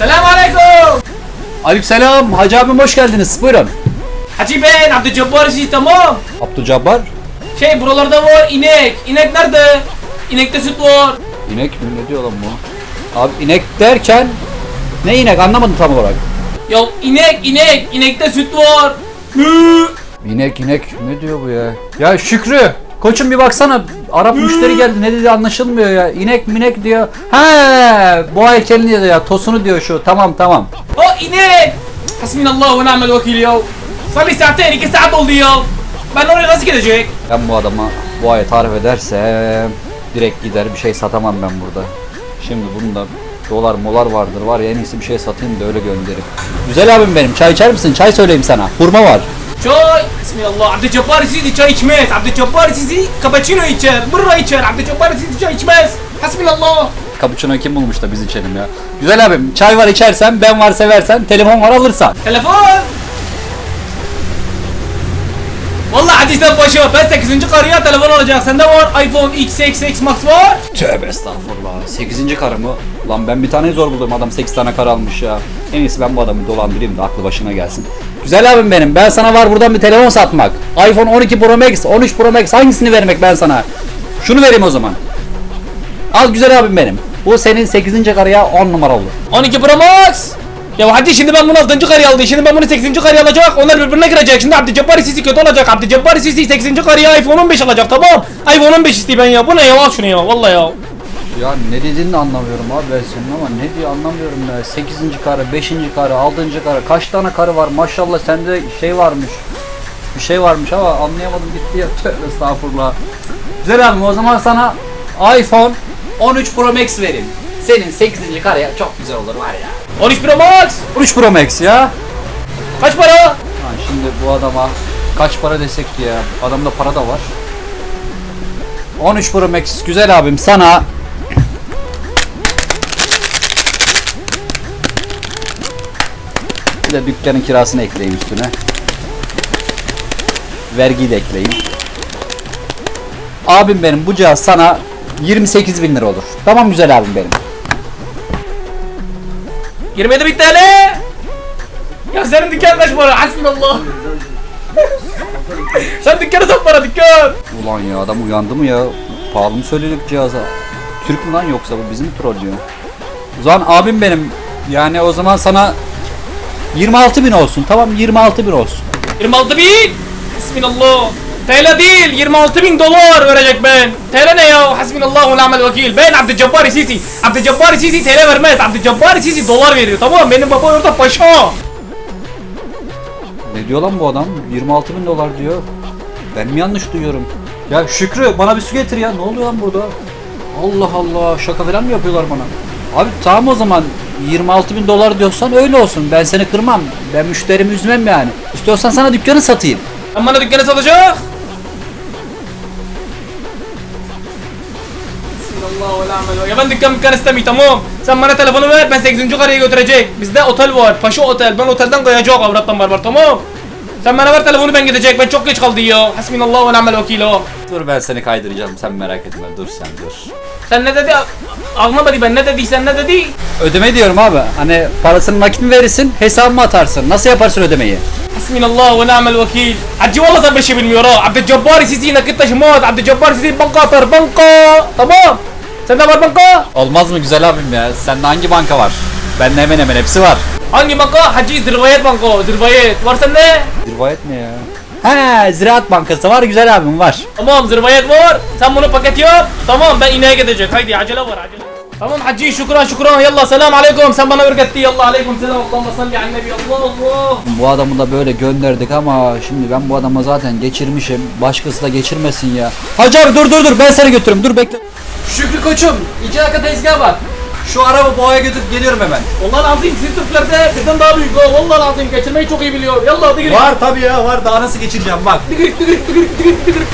Selam aleyküm. Aleykümselam. Hacı abim hoş geldiniz. Buyurun. Hacı ben Abdülcabbar sizi tamam. Abdülcabbar. Şey buralarda var inek. İnek nerede? İnekte süt var. İnek mi? Ne diyor lan bu? Abi inek derken ne inek anlamadım tam olarak. Ya inek inek. İnekte süt var. Hı. İnek inek ne diyor bu ya? Ya Şükrü koçum bir baksana Arap müşteri geldi ne dedi anlaşılmıyor ya. İnek minek diyor. He boğa heykelini diyor ya tosunu diyor şu tamam tamam. O inek. Hasbinallah ve ni'mel vekil ya. Salli saatten iki saat oldu ya. Ben oraya nasıl gidecek? Ben bu adama boğayı tarif edersem direkt gider bir şey satamam ben burada. Şimdi bunda dolar molar vardır var ya en iyisi bir şey satayım da öyle gönderip. Güzel abim benim çay içer misin? Çay söyleyeyim sana. Hurma var. Çay. Bismillah. Abdülcabbar sizi çay içmez. Abdülcabbar sizi cappuccino içer. Mırra içer. Abdülcabbar sizi çay içmez. Hasbinallah. Cappuccino kim bulmuş da biz içelim ya. Güzel abim çay var içersen ben var seversen telefon var alırsan. Telefon. Vallahi hadi sen boşa. Ben 8. karıya telefon alacağım. Sende var iPhone X8 Max var. Tövbe estağfurullah. 8. karı mı? Lan ben bir tane zor buldum adam 8 tane karı almış ya. En iyisi ben bu adamı dolandırayım da aklı başına gelsin. Güzel abim benim. Ben sana var buradan bir telefon satmak. iPhone 12 Pro Max, 13 Pro Max hangisini vermek ben sana? Şunu vereyim o zaman. Al güzel abim benim. Bu senin 8. karıya 10 numara olur. 12 Pro Max. Ya hadi şimdi ben bunu 6. karıya aldım. Şimdi ben bunu 8. karıya alacak. Onlar birbirine girecek. Şimdi Abdülcabbar sisi kötü olacak. Abdülcabbar sisi 8. karıya iPhone 15 alacak. Tamam. iPhone 15 isteyeyim ben ya. Bu ne ya? Al şunu ya. Vallahi ya. Ya ne dediğini de anlamıyorum abi ben senin ama ne diyor anlamıyorum ya. 8. karı, 5. karı, 6. karı kaç tane karı var maşallah sende şey varmış. Bir şey varmış ama anlayamadım gitti ya. Tövbe estağfurullah. Güzel abi o zaman sana iPhone 13 Pro Max vereyim. Senin 8. karıya çok güzel olur var ya. 13 Pro Max. 13 Pro Max ya. Kaç para? Ha, şimdi bu adama kaç para desek ya. Adamda para da var. 13 Pro Max güzel abim sana Bir de dükkanın kirasını ekleyeyim üstüne. Vergiyi de ekleyeyim. Abim benim bu cihaz sana 28 bin lira olur. Tamam güzel abim benim. 27 bin TL. Ya senin dükkan kaç para? Hasbinallah. Sen dükkanı sat bana dükkan. Ulan ya adam uyandı mı ya? Pahalı mı söyledik cihaza? Türk mü lan yoksa bu bizim trollüyor? O zaman abim benim yani o zaman sana 26 bin olsun tamam 26 bin olsun. 26 bin. Hasbinallah. TL değil 26 bin dolar verecek ben. TL ne ya? Hasbinallah ve ni'mel vekil. Ben Abdülcabbar Sisi. Abdülcabbar Sisi TL vermez. Abdülcabbar Sisi dolar veriyor. Tamam benim baba orada paşa. Ne diyor lan bu adam? 26 bin dolar diyor. Ben mi yanlış duyuyorum? Ya Şükrü bana bir su getir ya. Ne oluyor lan burada? Allah Allah şaka falan mı yapıyorlar bana? Abi tamam o zaman 26 bin dolar diyorsan öyle olsun. Ben seni kırmam. Ben müşterimi üzmem yani. İstiyorsan sana dükkanı satayım. Sen bana dükkanı satacak. Ya ben dükkan dükkan istemiyorum tamam. Sen bana telefonu ver ben 8. karıya götürecek. Bizde otel var. Paşa otel. Ben otelden koyacak avrattan barbar tamam. Sen bana ver telefonu ben gidecek. Ben çok geç kaldı ya. Hasbinallah ve ni'mel vekil o. Dur ben seni kaydıracağım sen merak etme dur sen dur. Sen ne dedi? Anlamadı ben ne dediysen ne dedi? Ödeme diyorum abi. Hani parasını nakit mi verirsin hesabı mı atarsın? Nasıl yaparsın ödemeyi? Hasbinallah ve ni'mel vekil. Hacı valla sen bir şey bilmiyor ha. Abdülcabbar sizi nakit taşımaz. Abdülcabbar sizi banka atar banka. Tamam. Sende var banka? Olmaz mı güzel abim ya? Sende hangi banka var? Bende hemen hemen hepsi var. Hangi banka? Hacı Zirvayet Banka. Zirvayet. Var sende? Zirvayet ne ya? He Ziraat Bankası var güzel abim var. Tamam zirvayet var. Sen bunu paket yap. Tamam ben ineğe gidecek. Haydi acele var acele. Tamam hacı şükran şükran. Yallah selam aleyküm. Sen bana öğretti. Yallah aleyküm selam. Allahümme salli ala nebi. Allah Allah. Bu adamı da böyle gönderdik ama şimdi ben bu adama zaten geçirmişim. Başkası da geçirmesin ya. Hacı abi dur dur dur ben seni götürürüm dur bekle. Şükrü koçum iki dakika tezgah var. Şu araba boğaya götürüp geliyorum hemen. Allah lazım siz Türklerde bizden daha büyük o. Vallahi lazım geçirmeyi çok iyi biliyor. Yallah hadi gidelim. Var tabii ya var daha nasıl geçireceğim bak. Tıkırık tıkırık tıkırık tıkırık tıkırık.